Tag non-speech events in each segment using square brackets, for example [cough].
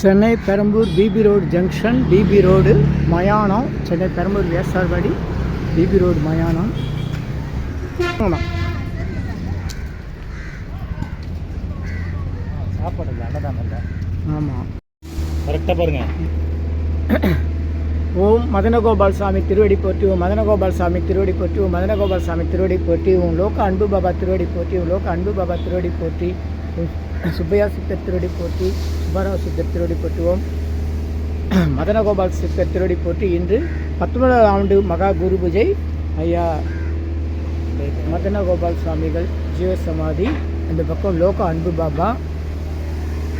Chennai Perambur BB road junction BB road மயானம். Chennai Perambur Vyasarpadi BP road மயானம். ஆமாம் சாப்பாடு இல்லை அன்னதானம் இல்லை. ஆமாம் கரெக்டாக பாருங்க. ஓம் மதனகோபால் சாமி திருவடி போற்றி ஓம் மதனகோபால் சாமி திருவடி போற்றி ஓம் மதனகோபால் சாமி திருவடி போற்றி ஓம் லோக அன்பு பாபா திருவடி போற்றி ஓம் லோக அன்பு பாபா திருவடி போற்றி. சுப்பையா சித்தர் திருவடி போற்றி சுப்பாராவ் சித்தர் திருவடி போற்றுவோம் மதனகோபால் சித்தர் திருவடி போற்றி இன்று பத்தொன்பதாவது ஆண்டு மகா குரு பூஜை. ஐயா மதனகோபால் சுவாமிகள் ஜீவசமாதி இந்த பக்கம் லோக அன்பு பாபா.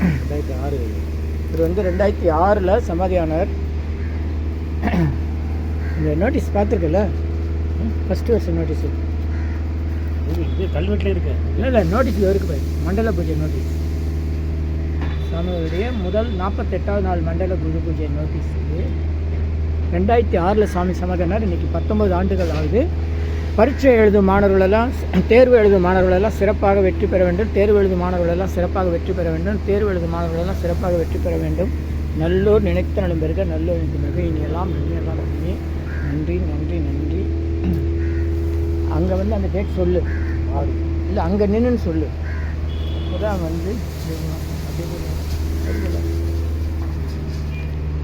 ரெண்டாயிரத்தி ஆறு இவர் வந்து ரெண்டாயிரத்தி ஆறில் சமாதியானார் இந்த நோட்டீஸ் பார்த்துருக்கல ஃபஸ்ட்டு வருஷம் நோட்டீஸ் இது கல்வெட்டில் இருக்கு. இல்லை இல்லை நோட்டீஸில் இருக்கு பாய் மண்டல பூஜை நோட்டீஸ் சாமியுடைய முதல் நாற்பத்தெட்டாவது நாள் மண்டல குரு பூஜை நோட்டீஸ் இது. ரெண்டாயிரத்தி ஆறில் சாமி சமாதானார் இன்னைக்கு பத்தொம்பது ஆண்டுகள் ஆகுது. பரீட்சை எழுதும் மாணவர்களெல்லாம் தேர்வு எழுதும் மாணவர்களெல்லாம் சிறப்பாக வெற்றி பெற வேண்டும். தேர்வு எழுதும் மாணவர்களெல்லாம் சிறப்பாக வெற்றி பெற வேண்டும். தேர்வு எழுதும் மாணவர்களெல்லாம் சிறப்பாக வெற்றி பெற வேண்டும். நல்லோர் நினைத்த நலம் பெருக நல்லோர் நினைத்த மிக இனி எல்லாம் நன்றி நன்றி நன்றி நன்றி. அங்கே வந்து அந்த டேட் சொல்லு. இல்லை அங்கே நின்றுன்னு சொல்லு. வந்து போடு. அப்படி போடு.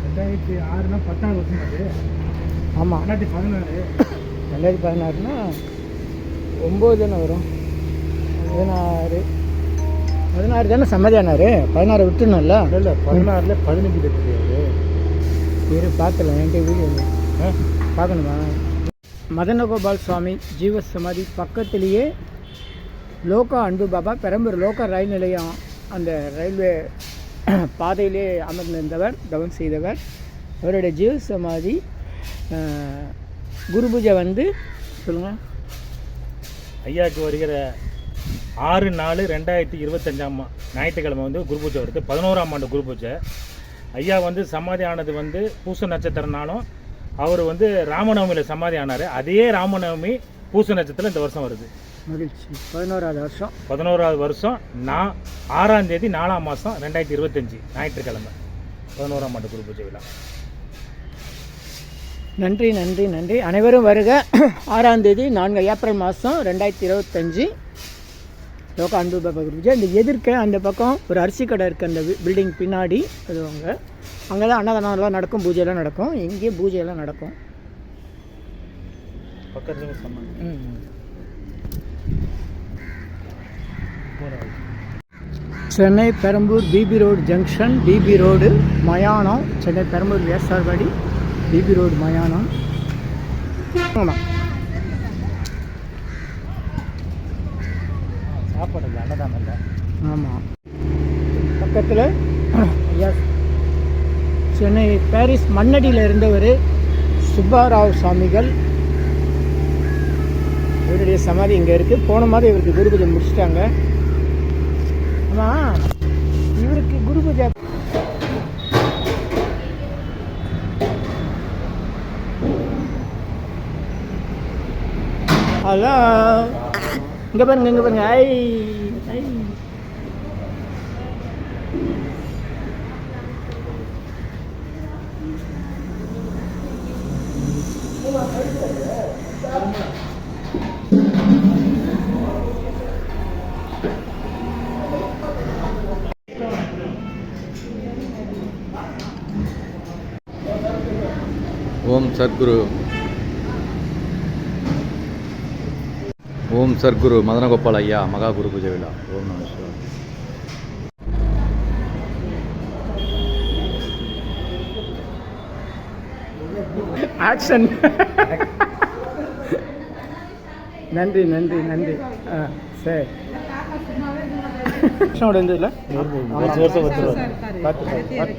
ரெண்டாயிரத்தி ஆறுனா பத்தாவது வருஷம் அது. ஆமாம் ரெண்டாயிரத்தி பதினாறு. ரெண்டாயிரத்தி பதினாறுனா ஒம்பது தானே வரும். பதினாறு. பதினாறு தானே சம்மதியானாரு? பதினாறு விட்டுணும்ல இல்லை பதினாறுல பதினஞ்சு பேர் இரு பார்த்துல என்கிட்ட வீடியோ. பார்க்கணுமா? மதனகோபால் சுவாமி ஜீவசமாதி பக்கத்திலேயே லோகா அன்பு பாபா பெரம்பூர் லோக்கா ரயில் நிலையம் அந்த ரயில்வே [clears throat] பாதையிலே அமர்ந்திருந்தவர் தவம் செய்தவர். அவருடைய ஜீவ சமாதி குரு பூஜை வந்து சொல்லுங்கள் ஐயாவுக்கு வருகிற ஆறு நாலு ரெண்டாயிரத்தி இருபத்தஞ்சாம் ஞாயிற்றுக்கிழமை வந்து குரு பூஜை வருது. பதினோராம் ஆண்டு குரு பூஜை. ஐயா வந்து சமாதி ஆனது வந்து பூச நட்சத்திரனாலும் அவர் வந்து ராமநவமியில் சமாதி ஆனார். அதே ராமநவமி பூச நட்சத்திரம் இந்த வருஷம் வருது. மகிழ்ச்சி. பதினோராவது வருஷம். பதினோராவது வருஷம் நான் ஆறாம் தேதி நாலாம் மாதம் ரெண்டாயிரத்தி இருபத்தஞ்சி ஞாயிற்றுக்கிழமை. பதினோராம் ஆண்டு குரு பூஜை விழா. நன்றி நன்றி நன்றி. அனைவரும் வருக. ஆறாம் தேதி நான்கு ஏப்ரல் மாதம் ரெண்டாயிரத்தி இருபத்தஞ்சி. லோக அன்பு பாபா குரு பூஜை. இந்த எதிர்க்க அந்த பக்கம் ஒரு அரிசி கடை இருக்குது அந்த பில்டிங் பின்னாடி. அது அங்கே. அங்கே தான் அன்னதானம்லாம் நடக்கும் பூஜையெல்லாம் நடக்கும். இங்கேயும் பூஜையெல்லாம் நடக்கும். பக்கத்தில் சொன்னாங்க. Chennai Perambur BB road junction BB road மயானம். Chennai Perambur Vyasarpadi BP road மயானம். ஆமாம் சாப்பாடு இல்லை அன்னதானம் இல்லை. ஆமாம் பக்கத்தில் ஐயா சென்னை பாரிஸ் மண்ணடியில் இருந்தவர் சுப்பாராவ் சுவாமிகள் இவருடைய சமாதி இங்கே இருக்குது போன மாதம் இவருக்கு குரு பூஜை முடிச்சிட்டாங்க. ஆமாம் இவருக்கு குரு பூஜை. ஹலோ. இங்கே பாருங்க இங்கே பாருங்க. ஐ ஐ. ஓம் சத்குரு ஓம் சத்குரு மதனகோபால் ஐயா மகா குரு பூஜை விழா ஓம் நம சிவாய. ஆக்ஷன் நன்றி நன்றி நன்றி ஆ சரி கிருஷ்ணோட இருந்ததுல வருஷம் வருஷம் வந்துடுவார் பார்த்து பார்த்து